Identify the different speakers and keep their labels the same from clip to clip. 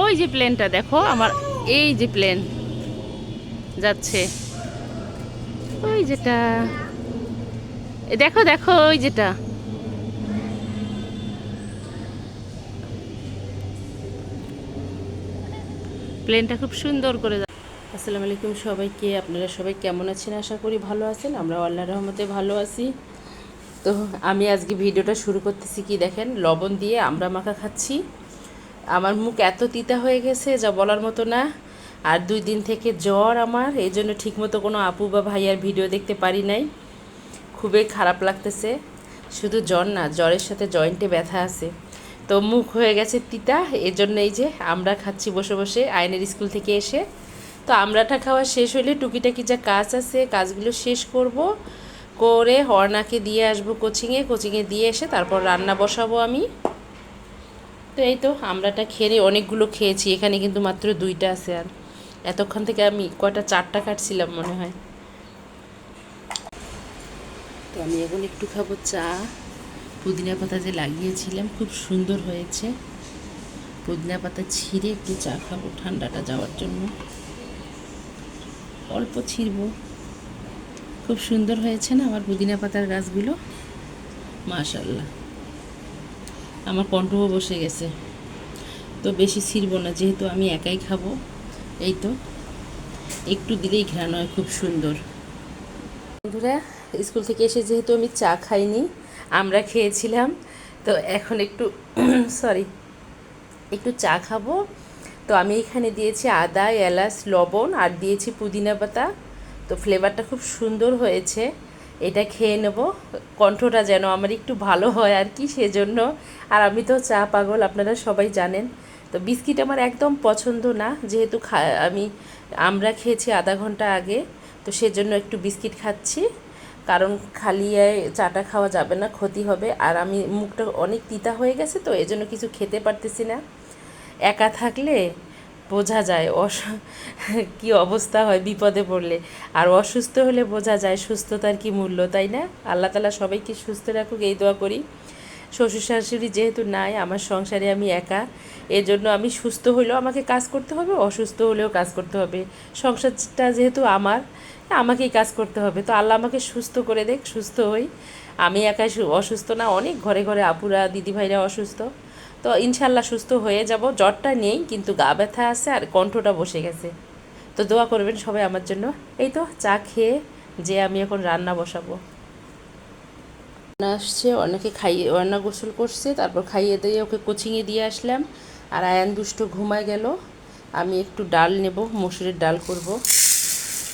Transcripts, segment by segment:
Speaker 1: ওই যে প্লেনটা দেখো, আমার এই যে প্লেন যাচ্ছে। ওই যেটা। দেখো দেখো, ওই যেটা। প্লেনটা খুব সুন্দর করে আসসালামু আলাইকুম সবাইকে, আপনারা সবাই কেমন আছেন? আশা করি ভালো আছেন, আমরা আল্লাহ রহমতে ভালো আছি। তো আমি আজকে ভিডিওটা শুরু করতেছি কি দেখেন, লবণ দিয়ে আমরা মাখা খাচ্ছি। আমার মুখ এত তিতা হয়ে গেছে যা বলার মতো না। আর দুই দিন থেকে জ্বর আমার, এই জন্য ঠিকমতো কোনো আপু বা ভাইয়ার ভিডিও দেখতে পারি নাই। খুবই খারাপ লাগতেছে। শুধু জ্বর না, জ্বরের সাথে জয়েন্টে ব্যথা আছে। তো মুখ হয়ে গেছে তিতা এর জন্য এই যে আমরা খাচ্ছি বসে বসে, আইনের স্কুল থেকে এসে। তো আমরাটা খাওয়া শেষ হলে টুকিটাকি যা কাজ আছে, কাজগুলো শেষ করব। করে হর্নাকে দিয়ে আসব কোচিংয়ে কোচিংয়ে দিয়ে এসে তারপর রান্না বসাবো আমি। তো এই তো আমরাটা খেয়ে অনেকগুলো খেয়েছি, এখানে কিন্তু মাত্র দুইটা আছে আর। এতক্ষণ থেকে আমি কয়টা, চারটা কাটছিলাম মনে হয়। তো আমি এখন একটু খাব চা। পুদিনা পাতা যে লাগিয়েছিলাম, খুব সুন্দর হয়েছে। পুদিনা পাতা ছিঁড়ে একটু চা খাব ঠান্ডাটা যাওয়ার জন্য। অল্প ছিঁড়বো। খুব সুন্দর হয়েছে না আমার পুদিনা পাতার গাছগুলো? মাশাল্লাহ আমার কণ্ঠও বসে গেছে। তো বেশি ছিঁড়বো না, যেহেতু আমি একাই খাব, এই তো। একটু দিলেই ঘ্রাণ হয়, খুব সুন্দর। বন্ধুরা, স্কুল থেকে এসে যেহেতু আমি চা খাইনি, আমরা খেয়েছিলাম, তো এখন একটু সরি একটু চা খাব। তো আমি এখানে দিয়েছি আদা, এলাচ, লবণ, আর দিয়েছি পুদিনা পাতা। তো ফ্লেভারটা খুব সুন্দর হয়েছে। এটা খেয়ে নেব। কণ্ঠটা যেন আমার একটু ভালো হয় আর কি, সেজন্য। আর আমি তো চা পাগল, আপনারা সবাই জানেন। তো বিস্কিট আমার একদম পছন্দ না, যেহেতু খা, আমি আমরা খেয়েছি আধা ঘণ্টা আগে, তো সেজন্য একটু বিস্কিট খাচ্ছি। কারণ খালি চাটা খাওয়া যাবে না, ক্ষতি হবে। আর আমি মুখটা অনেক তিতা হয়ে গেছে তো, এজন্য কিছু খেতে পারতেছি না। একা থাকলে বোঝা যায়, অস, কী অবস্থা হয় বিপদে পড়লে। আর অসুস্থ হলে বোঝা যায় সুস্থতার কি মূল্য, তাই না? আল্লাহ তালা সবাইকে সুস্থ রাখুক, এই দোয়া করি। শ্বশুর শাশুড়ি যেহেতু নাই, আমার সংসারে আমি একা, এজন্য আমি সুস্থ হইলেও আমাকে কাজ করতে হবে, অসুস্থ হলেও কাজ করতে হবে। সংসারটা যেহেতু আমার, আমাকেই কাজ করতে হবে। তো আল্লাহ আমাকে সুস্থ করে দেখ, সুস্থ হই। আমি একাই অসুস্থ না, অনেক ঘরে ঘরে আপুরা, দিদিভাইরা অসুস্থ। তো ইনশাল্লাহ সুস্থ হয়ে যাব। জ্বরটা নেই, কিন্তু গা ব্যথা আছে আর কণ্ঠটা বসে গেছে। তো দোয়া করবেন সবাই আমার জন্য। এই তো চা খেয়ে যে আমি এখন রান্না বসাবো। আসছে, অনেকে খাইয়ে, রান্না গোসল করছে, তারপর খাইয়ে দিয়ে ওকে কোচিংয়ে দিয়ে আসলাম। আর আয়ান দুষ্ট ঘুমায় গেল। আমি একটু ডাল নেব, মসুরের ডাল করব।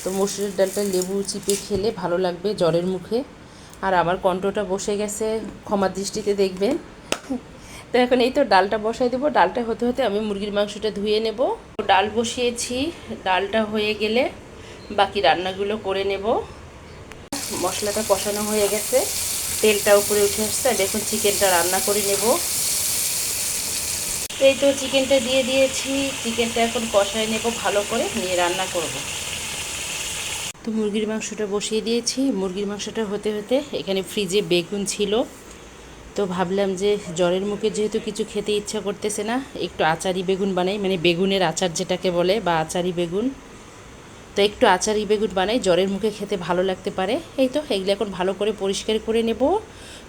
Speaker 1: তো মসুরের ডালটা লেবু চিপে খেলে ভালো লাগবে জ্বরের মুখে। আর আমার কণ্ঠটা বসে গেছে, ক্ষমা দৃষ্টিতে দেখবেন। তো এখন এই তো ডালটা বসাই দেবো। ডালটা হতে হতে আমি মুরগির মাংসটা ধুয়ে নেব। ডাল বসিয়েছি। ডালটা হয়ে গেলে বাকি রান্নাগুলো করে নেব। মশলাটা কষানো হয়ে গেছে। তেলটা উপরে উঠে আসছে। দেখুন চিকেনটা রান্না করে নেব। এই তো চিকেনটা দিয়ে দিয়েছি। চিকেনটা এখন কষায় নেব ভালো করে। নিয়ে রান্না করব। তো মুরগির মাংসটা বসিয়ে দিয়েছি। মুরগির মাংসটা হতে হতে এখানে ফ্রিজে বেগুন ছিল। তো ভাবলাম যে জ্বরের মুখে যেহেতু কিছু খেতে ইচ্ছা করতেছে না, একটু আচারি বেগুন বানাই মানে বেগুনের আচার যেটাকে বলে, বা আচারি বেগুন। তো একটু আচারি বেগুন বানাই, জ্বরের মুখে খেতে ভালো লাগতে পারে। এই তো, এগুলো এখন ভালো করে পরিষ্কার করে নেব।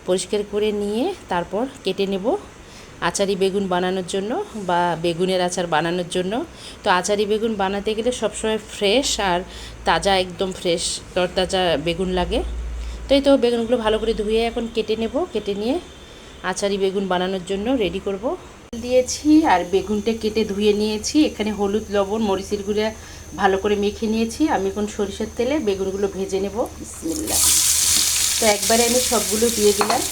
Speaker 1: পরিষ্কার করে নিয়ে তারপর কেটে নেব আচারি বেগুন বানানোর জন্য, বা বেগুনের আচার বানানোর জন্য। তো আচারি বেগুন বানাতে গেলে সবসময় ফ্রেশ আর তাজা, একদম ফ্রেশ তরতাজা বেগুন লাগে। তো এই তো বেগুনগুলো ভালো করে ধুয়ে এখন কেটে নেব, কেটে নিয়ে আচারি বেগুন বানানোর জন্য রেডি করব। দিয়েছি আর বেগুনটা কেটে ধুয়ে নিয়েছি, এখানে হলুদ, লবণ, মরিচের গুঁড়া ভালো করে মেখে নিয়েছি। আমি এখন সরিষার তেলে বেগুনগুলো ভেজে নেব। বিসমিল্লা তো একবারে আমি সবগুলো দিয়ে দিলাম।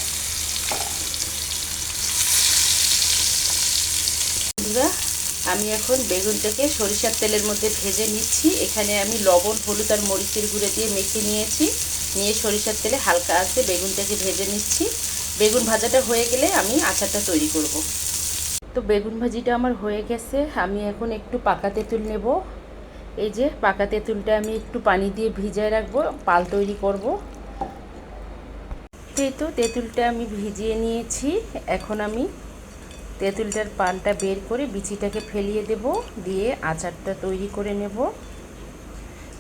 Speaker 1: আমি এখন বেগুনটাকে সরিষার তেলের মধ্যে ভেজে নিচ্ছি। এখানে আমি লবণ, হলুদ আর মরিচের গুঁড়ো দিয়ে মেখে নিয়েছি। নিয়ে সরিষার তেলে হালকা আছে বেগুনটাকে ভেজে নিচ্ছি বেগুন ভাজাটা হয়ে গেলে আমি আচারটা তৈরি করব। তো বেগুন ভাজিটা আমার হয়ে গেছে, আমি এখন একটু পাকা তেঁতুল নেব এই যে পাকা তেঁতুলটা আমি একটু পানি দিয়ে ভিজায় রাখব, পাল তৈরি করব। তো তেঁতুলটা আমি ভিজিয়ে নিয়েছি, এখন আমি তেঁতুলটার পালটা বের করে বিচিটাকে ফেলিয়ে দেব, দিয়ে আচারটা তৈরি করে নেব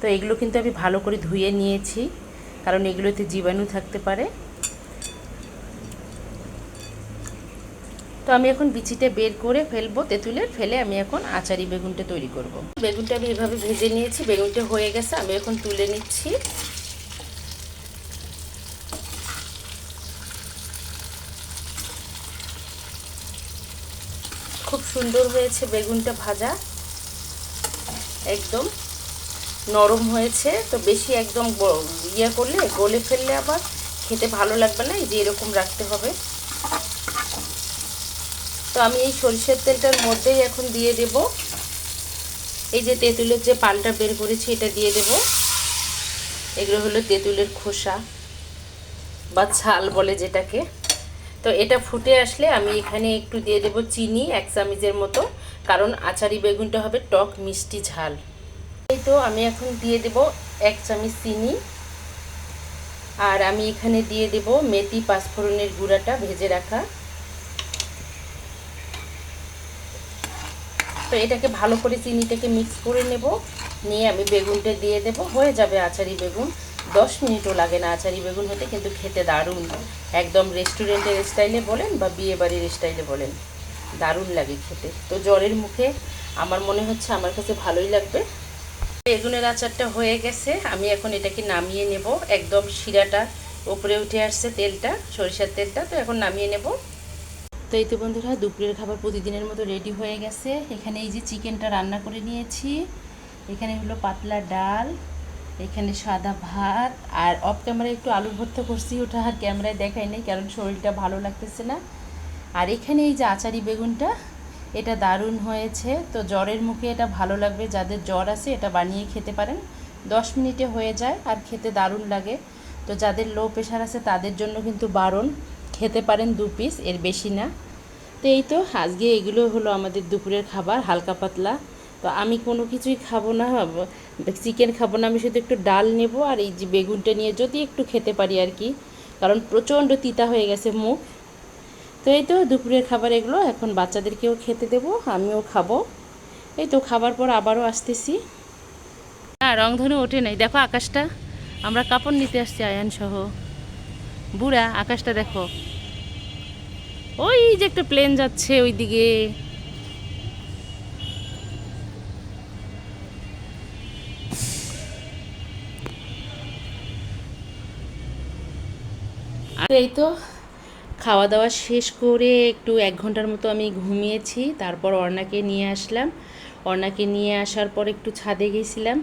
Speaker 1: তো এগুলো কিন্তু আমি ভালো করে ধুয়ে নিয়েছি কারণ এগুলোতে জীবাণু থাকতে পারে। তো আমি এখন বিচিটা বের করে ফেলব, তেঁতুলের ফেলে আমি এখন আচারি বেগুনটা তৈরি করব। বেগুনটা আমি এভাবে ভেজে নিয়েছি, বেগুনটা হয়ে গেছে, আমি এখন তুলে নিচ্ছি। খুব সুন্দর হয়েছে বেগুনটা ভাজা। একদম। নরম হয়েছে, তো বেশি একদম ইয়ে করলে, গলে ফেললে আবার খেতে ভালো লাগবে না, এই যে এরকম রাখতে হবে। তো আমি এই সরিষার তেলটার মধ্যেই এখন দিয়ে দেব। এই যে তেঁতুলের যে পালটা বের করেছি, এটা দিয়ে দেব। এগুলো হলো তেঁতুলের খোসা বা ছাল বলে যেটাকে। তো এটা ফুটে আসলে আমি এখানে একটু দিয়ে দেব চিনি, এক চামিচের মতো, কারণ আচারি বেগুনটা হবে টক মিষ্টি ঝাল। তো আমি এখন দিয়ে দেব এক চামচ চিনি। আর আমি এখানে দিয়ে দেব মেথি পাঁচফোড়নের গুঁড়াটা ভেজে রাখা। তো এটাকে ভালো করে চিনিটাকে মিক্স করে নেব। নিয়ে আমি বেগুনটা দিয়ে দেব। হয়ে যাবে আচারি বেগুন। দশ মিনিটও লাগে না আচারি বেগুন হতে, কিন্তু খেতে দারুণ। একদম রেস্টুরেন্টের স্টাইলে বলেন বা বিয়ে বাড়ির স্টাইলে বলেন, দারুণ লাগে খেতে। তো জ্বরের মুখে আমার মনে হচ্ছে আমার কাছে ভালোই লাগবে। বেগুনের আচারটা হয়ে গেছে। আমি এখন এটাকে নামিয়ে নেব। একদম শিরাটা উপরে উঠে আসছে তেলটা, সরিষার তেলটা, তো এখন নামিয়ে নেব। তো এই তো বন্ধুরা, দুপুরের খাবার প্রতিদিনের মতো রেডি হয়ে গেছে। এখানে এই যে চিকেনটা রান্না করে নিয়েছি। এখানে হলো পাতলা ডাল, এখানে সাদা ভাত, আর অফ ক্যামেরায় একটু আলু ভর্তা করছি। ওটা আর ক্যামেরায় দেখাই নেই, কারণ শরীরটা ভালো লাগতেছে না। আর এখানে এই যে আচারি বেগুনটা এটা দারুণ হয়েছে। তো জ্বরের মুখে এটা ভালো লাগবে। যাদের জ্বর আছে, এটা বানিয়ে খেতে পারেন। দশ মিনিটে হয়ে যায় আর খেতে দারুণ লাগে। তো যাদের লো প্রেশার আছে, তাদের জন্য কিন্তু বারণ। খেতে পারেন দু পিস এর বেশি না। তো এই তো, আজকে এগুলো হলো আমাদের দুপুরের খাবার, হালকা পাতলা। তো আমি কোনো কিছুই খাব না, চিকেন খাব না, আমি শুধু একটু ডাল নেব আর এই যে বেগুনটা নিয়ে যদি একটু খেতে পারি আর কি। কারণ প্রচণ্ড তিতা হয়ে গেছে মুখ। তো এই তো দুপুরের খাবার এগুলো, এখন বাচ্চাদেরকেও খেতে দেবো, আমিও খাব। এই তো খাবার পর আবারও আসতেছি। না, রংধনু ওঠে নাই। দেখো আকাশটা, আমরা কাপড় নিতে আসছি আয়ান সহ। বুড়া, আকাশটা দেখো। ওই যে একটা প্লেন যাচ্ছে ওই দিকে এই তো খাওয়া দাওয়া শেষ করে একটু এক ঘণ্টার মতো আমি ঘুমিয়েছি তারপর অর্ণাকে নিয়ে আসলাম। অর্ণাকে নিয়ে আসার পর একটু ছাদে গেছিলাম।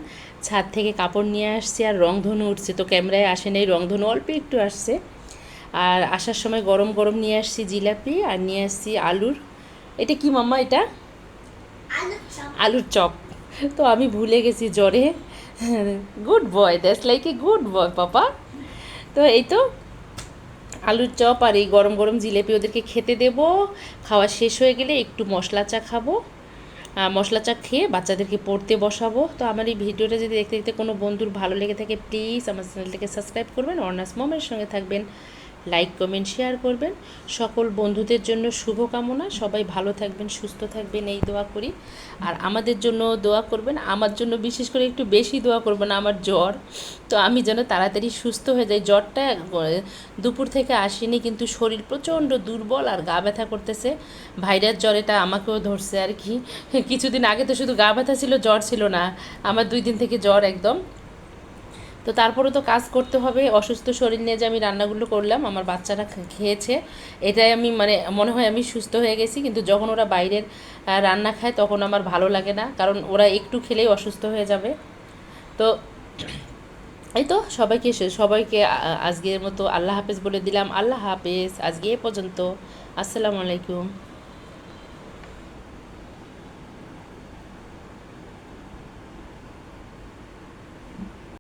Speaker 1: ছাদ থেকে কাপড় নিয়ে আসছি আর রংধনু উঠছে তো ক্যামেরায় আসে নেই রংধনু অল্প একটু আসছে। আর আসার সময় গরম গরম নিয়ে আসছি জিলাপি আর নিয়ে আসছি আলুর। এটা কি মাম্মা এটা? আলুর চপ। তো আমি ভুলে গেছি জ্বরে। Good boy that's like a good boy papa. তো এই তো আলুর চপ আর এই গরম গরম জিলেপি ওদেরকে খেতে দেব। খাওয়া শেষ হয়ে গেলে একটু মশলা চা খাব। মশলা চা খেয়ে বাচ্চাদেরকে পড়তে বসাবো। তো আমার এই ভিডিওটা যদি দেখতে দেখতে কোনো বন্ধুর ভালো লেগে থাকে প্লিজ আমার চ্যানেলটাকে সাবস্ক্রাইব করবেন। অর্নাস মোমের সঙ্গে থাকবেন। লাইক কমেন্ট শেয়ার করবেন। সকল বন্ধুদের জন্য শুভকামনা। সবাই ভালো থাকবেন, সুস্থ থাকবেন, এই দোয়া করি। আর আমাদের জন্য দোয়া করবেন। আমার জন্য বিশেষ করে একটু বেশি দোয়া করবেন, আমার জ্বর। তো আমি যেন তাড়াতাড়ি সুস্থ হয়ে যাই। জ্বরটা দুপুর থেকে আসেনি, কিন্তু শরীর প্রচণ্ড দুর্বল আর গা ব্যথা করতেছে। ভাইরাস জ্বর, এটা আমাকেও ধরছে আর কি। কিছুদিন আগে তো শুধু গা ব্যথা ছিল, জ্বর ছিল না। আমার দুই দিন থেকে জ্বর একদম। তো তারপরে তো কাজ করতে হবে, অসুস্থ শরীর নিয়ে যে আমি রান্নাগুলো করলাম, আমার বাচ্চারা খেয়েছে। এটাই আমি মানে মনে হয় আমি সুস্থ হয়ে গেছি, কিন্তু যখন ওরা বাইরের রান্না খায় তখন আমার ভালো লাগে না, কারণ ওরা একটু খেলেই অসুস্থ হয়ে যাবে। তো এই তো সবাইকে সবাইকে আজকের মতো আল্লাহ হাফেজ বলে দিলাম। আল্লাহ হাফেজ, আজকে এ পর্যন্ত। আসসালামু আলাইকুম।